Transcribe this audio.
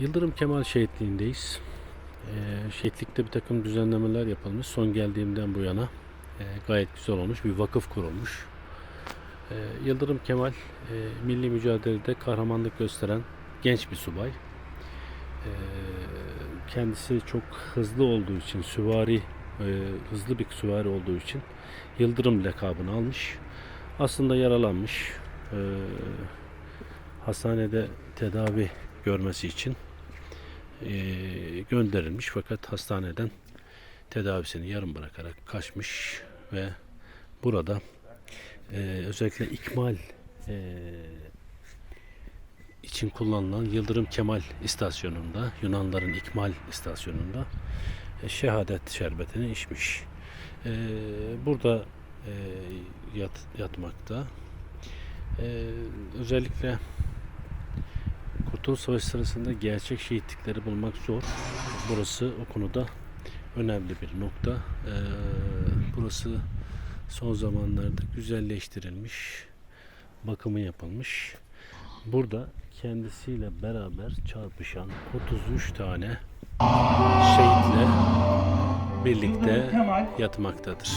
Yıldırım Kemal Şehitliği'ndeyiz. Ee, şehitlikte bir takım düzenlemeler yapılmış. Son geldiğimden bu yana e, gayet güzel olmuş. Bir vakıf kurulmuş. Ee, Yıldırım Kemal e, milli mücadelede kahramanlık gösteren genç bir subay. Ee, kendisi çok hızlı olduğu için, süvari e, hızlı bir süvari olduğu için Yıldırım lakabını almış. Aslında yaralanmış. Ee, hastanede tedavi görmesi için eee, gönderilmiş fakat hastaneden tedavisini yarım bırakarak kaçmış ve burada eee, özellikle ikmal eee, için kullanılan Yıldırım Kemal istasyonunda Yunanların ikmal istasyonunda e, şehadet şerbetini içmiş. Eee, burada eee, yat, yatmakta. Eee, özellikle Kurtuluş Savaşı sırasında gerçek şehitlikleri bulmak zor. Burası o konuda önemli bir nokta. Ee, burası son zamanlarda güzelleştirilmiş, bakımı yapılmış. Burada kendisiyle beraber çarpışan 33 tane şehitle birlikte yatmaktadır.